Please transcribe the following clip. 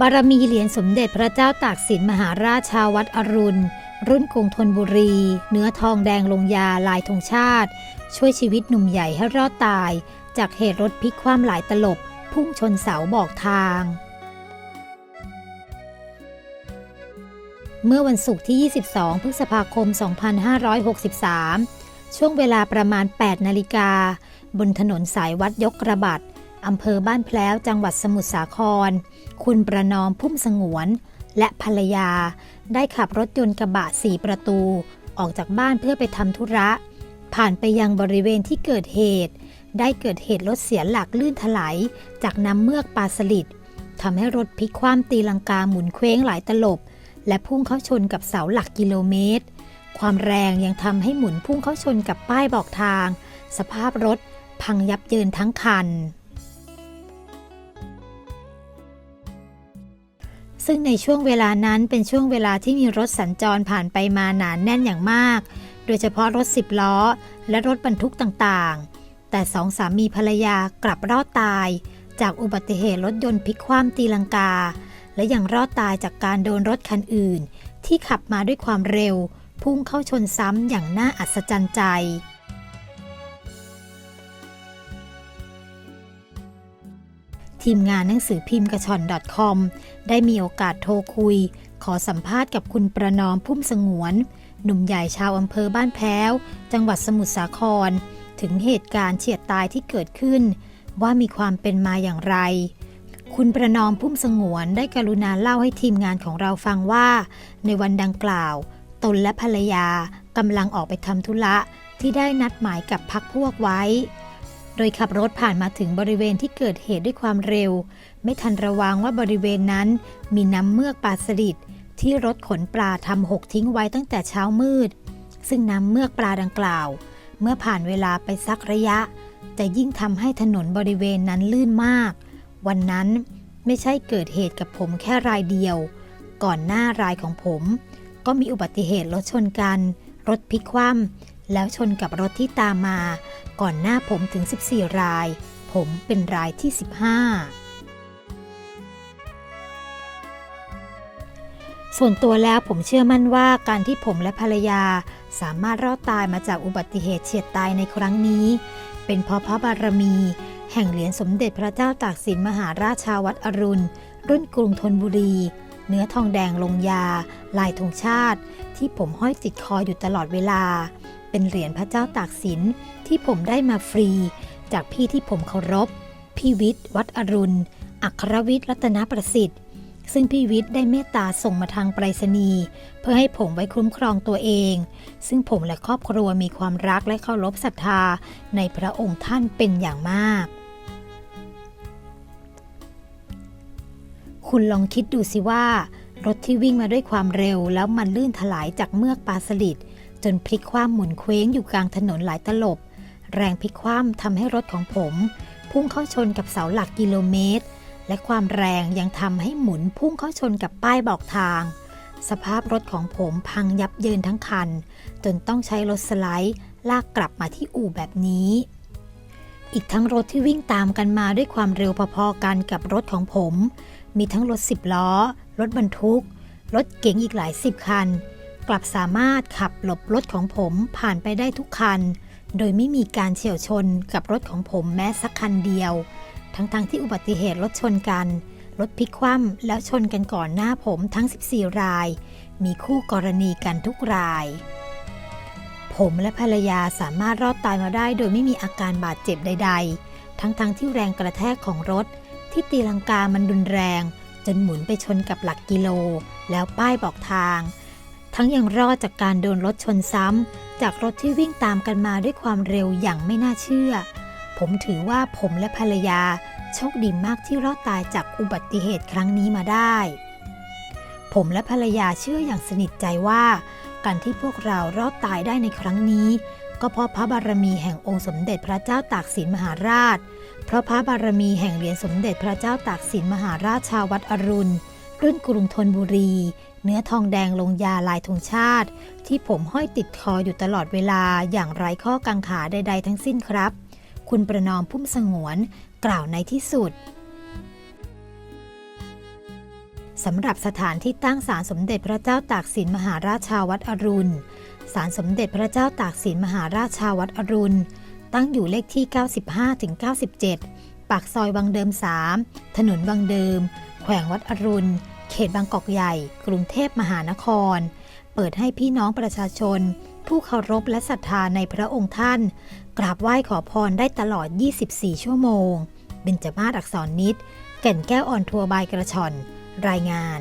บารมีเหรียญสมเด็จพระเจ้าตากสินมหาราชาวัดอรุณ รุ่นกรุงธนบุรี เนื้อทองแดงลงยาลายธงชาติ ช่วยชีวิตหนุ่มใหญ่ให้รอดตาย จากเหตุรถพลิกคว่ำหลายตลบ พุ่งชนเสาบอกทาง เมื่อวันศุกร์ที่ 22 พฤษภาคม 2563 ช่วงเวลาประมาณ 8 นาฬิกา บนถนนสายวัดยกระบัด อำเภอบ้านแพล้วจังหวัดสมุทรสาคร คุณประนอมพุ่มสงวน และภรรยา ได้ขับรถยนต์กระบะสีประตู ออกจากบ้านเพื่อไปทำธุระ ผ่านไปยังบริเวณที่เกิดเหตุ ได้เกิดเหตุรถเสียหลักลื่นถลายจากน้ำเมือกปลาสลิดทำให้รถพลิกคว่ำตีลังกาหมุนเคว้งหลายตลบ และพุ่งเข้าชนกับเสาหลักกิโลเมตร ความแรงยังทำให้หมุนพุ่งเข้าชนกับป้ายบอกทาง สภาพรถพังยับเยินทั้งคัน ซึ่งในช่วงเวลานั้นเป็นช่วงเวลาที่มีรถสัญจรผ่านไปมาหนานแน่นอย่างมาก โดยเฉพาะรถสิบล้อ และรถบรรทุกต่างๆ แต่สองสามีภรรยากลับรอดตาย จากอุบัติเหตุรถยนต์พลิกคว่ำตีลังกา และยังรอดตายจากการโดนรถคันอื่น ที่ขับมาด้วยความเร็ว พุ่งเข้าชนซ้ำอย่างน่าอัศจรรย์ใจ ทีมงานหนังสือพิมพ์กระชอน .com ได้มีโอกาสโทรคุย ขอสัมภาษณ์กับคุณประนอมพุ่มสงวน หนุ่มใหญ่ชาวอำเภอบ้านแพ้ว จังหวัดสมุทรสาคร ถึงเหตุการณ์เฉียดตายที่เกิดขึ้น ว่ามีความเป็นมาอย่างไร คุณประนอมพุ่มสงวนได้กรุณาเล่าให้ทีมงานของเราฟังว่า ในวันดังกล่าว ตนและภรรยากำลังออกไปทำธุระที่ได้นัดหมายกับพักพวกไว้ โดยขับรถผ่านมาถึงบริเวณที่เกิดเหตุด้วยความเร็ว ไม่ทันระวังว่าบริเวณนั้น มีน้ำเมือกปลาสลิดที่รถขนปลาทำหกทิ้งไว้ตั้งแต่เช้ามืด ซึ่งน้ำเมือกปลาดังกล่าว เมื่อผ่านเวลาไปสักระยะ จะยิ่งทำให้ถนนบริเวณนั้นลื่นมาก วันนั้นไม่ใช่เกิดเหตุกับผมแค่รายเดียว ก่อนหน้ารายของผม ก็มีอุบัติเหตุรถชนกัน รถพลิกคว่ำ แล้วชนกับรถที่ตามมา ก่อนหน้าผมถึง 14 ราย ผมเป็นรายที่ 15 ส่วนตัวแล้วผมเชื่อมั่นว่าการที่ผมและภรรยาสามารถรอดตายมาจากอุบัติเหตุเฉียดตายในครั้งนี้ เป็นเพราะพระบารมี แห่งเหรียญสมเด็จพระเจ้าตากสินมหาราชาวัดอรุณ รุ่นกรุงธนบุรีเนื้อทองแดงลงยา ลายธงชาติ ที่ผมห้อยติดคออยู่ตลอดเวลา เป็นเหรียญพระเจ้าตากสินที่ผมได้มาฟรี จากพี่ที่ผมเคารพ พี่วิทย์วัดอรุณ อัครวิทย์รัตนประสิทธิ์ ซึ่งพี่วิทย์ได้เมตตาส่งมาทางไปรษณีย์เพื่อให้ผมไว้คุ้มครองตัวเอง ซึ่งผมและครอบครัวมีความรักและเคารพศรัทธาในพระองค์ท่านเป็นอย่างมาก คุณลองคิดดูสิว่ารถที่วิ่งมาด้วยความเร็วแล้วมันลื่นถลายจากเมือกปลาสลิด จนพลิกคว่ำหมุนเคว้งอยู่กลางถนนหลายตลบ แรงพลิกคว่ำทำให้รถของผม พุ่งเข้าชนกับเสาหลักกิโลเมตร และความแรงยังทำให้หมุนพุ่งเข้าชนกับป้ายบอกทาง สภาพรถของผมพังยับเยินทั้งคัน จนต้องใช้รถสไลด์ลากกลับมาที่อู่แบบนี้ อีกทั้งรถที่วิ่งตามกันมาด้วยความเร็วพอๆกันกับรถของผม มีทั้งรถสิบล้อ รถบรรทุก รถเก๋งอีกหลายสิบคัน กลับสามารถขับหลบรถของผมผ่านไปได้ทุกคัน โดยไม่มีการเฉียวชนกับรถของผมแม้สักคันเดียว ทั้งๆทที่อุบัติเหตุรถชนกัน รถพลิกคว่ำแล้วชนกันก่อนหน้าผมทั้ง 14 ราย มีคู่กรณีกันทุกราย ผมและภรรยาสามารถรอดตายมาได้ โดยไม่มีอาการบาดเจ็บใด ๆ ทั้งๆทที่แรงกระแทกของรถ ที่ตีลังกามันรุนแรง จนหมุนไปชนกับหลักกิโล แล้วป้ายบอกทาง ทั้งยังรอดจากการโดนรถชนซ้ำ จากรถที่วิ่งตามกันมาด้วยความเร็วอย่างไม่น่าเชื่อ ผมถือว่าผมและภรรยา โชคดีมากที่รอดตายจากอุบัติเหตุครั้งนี้มาได้ ผมและภรรยาเชื่ออย่างสนิทใจว่า การที่พวกเรารอดตายได้ในครั้งนี้ ก็เพราะพระบารมีแห่งองค์สมเด็จพระเจ้าตากสินมหาราช เพราะพระบารมีแห่งเหรียญสมเด็จพระเจ้าตากสินมหาราชชาววัดอรุณ รุ่นกรุงธนบุรี เนื้อทองแดงลงยาลายธงชาติ ที่ผมห้อยติดคออยู่ตลอดเวลาอย่างไร้ข้อกังขาใด ๆ ทั้งสิ้นครับ คุณประนอมพุ่มสงวนกล่าวในที่สุดสำหรับสถานที่ตั้งศาลสมเด็จพระเจ้าตากสินมหาราชาวัดอรุณศาลสมเด็จพระเจ้าตากสินมหาราชาวัดอรุณ ตั้งอยู่เลขที่ 95ถึง97 ปากซอยวังเดิม 3 ถนนวังเดิม แขวงวัดอรุณ เขตบางกอกใหญ่ กรุงเทพมหานคร เปิดให้พี่น้องประชาชน ผู้เคารพและศรัทธาในพระองค์ท่าน กราบไหว้ขอพรได้ตลอด 24 ชั่วโมง เบญจมาศอักษรนิดแก่นแก้วอ่อนทัวบายกระชอน รายงาน